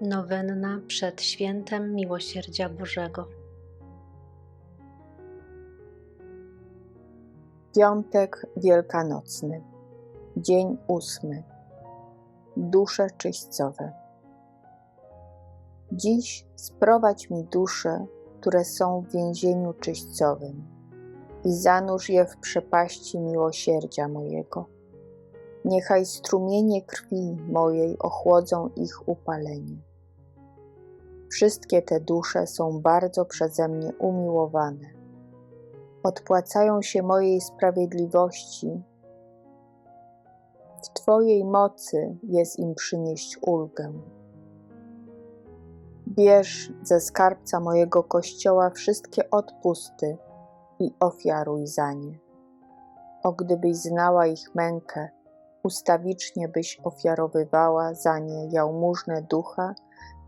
Nowenna przed świętem Miłosierdzia Bożego. Piątek Wielkanocny, dzień ósmy. Dusze czyśćcowe. Dziś sprowadź mi dusze, które są w więzieniu czyśćcowym i zanurz je w przepaści miłosierdzia mojego. Niechaj strumienie krwi mojej ochłodzą ich upalenie. Wszystkie te dusze są bardzo przeze mnie umiłowane. Odpłacają się mojej sprawiedliwości. W Twojej mocy jest im przynieść ulgę. Bierz ze skarbca mojego kościoła wszystkie odpusty i ofiaruj za nie. O gdybyś znała ich mękę, ustawicznie byś ofiarowywała za nie jałmużnę ducha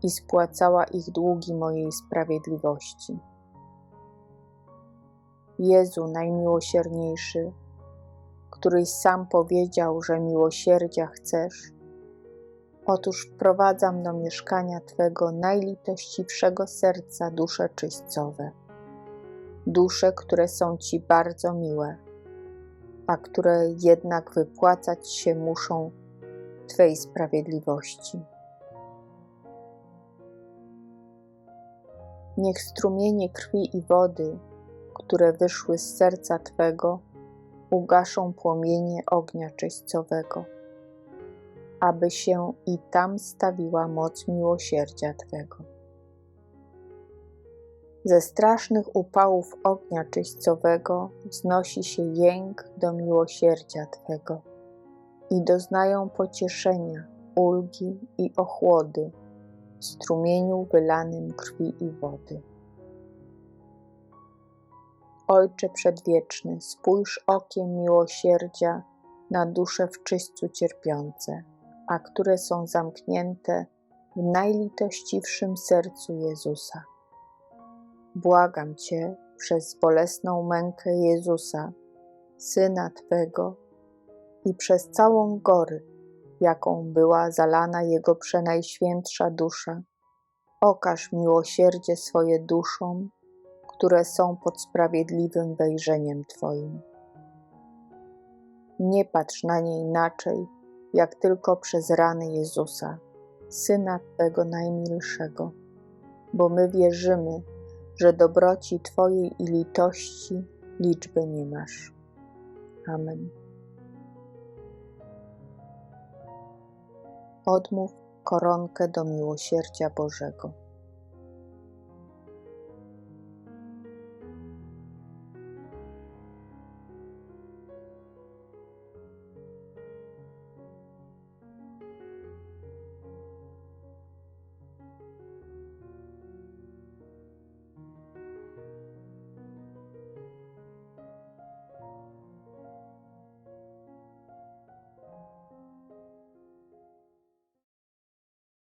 i spłacała ich długi mojej sprawiedliwości. Jezu najmiłosierniejszy, któryś sam powiedział, że miłosierdzia chcesz, otóż wprowadzam do mieszkania Twego najlitościwszego serca dusze czyśćcowe, dusze, które są Ci bardzo miłe, a które jednak wypłacać się muszą Twej sprawiedliwości. Niech strumienie krwi i wody, które wyszły z serca Twego, ugaszą płomienie ognia czyśćcowego, aby się i tam stawiła moc miłosierdzia Twego. Ze strasznych upałów ognia czyśćcowego wznosi się jęk do miłosierdzia Twego i doznają pocieszenia, ulgi i ochłody w strumieniu wylanym krwi i wody. Ojcze Przedwieczny, spójrz okiem miłosierdzia na dusze w czyśćcu cierpiące, a które są zamknięte w najlitościwszym sercu Jezusa. Błagam Cię przez bolesną mękę Jezusa, Syna Twego i przez całą gory, jaką była zalana Jego przenajświętsza dusza, okaż miłosierdzie swoje duszom, które są pod sprawiedliwym wejrzeniem Twoim. Nie patrz na nie inaczej, jak tylko przez rany Jezusa, Syna Twego najmilszego, bo my wierzymy, że dobroci Twojej i litości liczby nie masz. Amen. Odmów koronkę do miłosierdzia Bożego.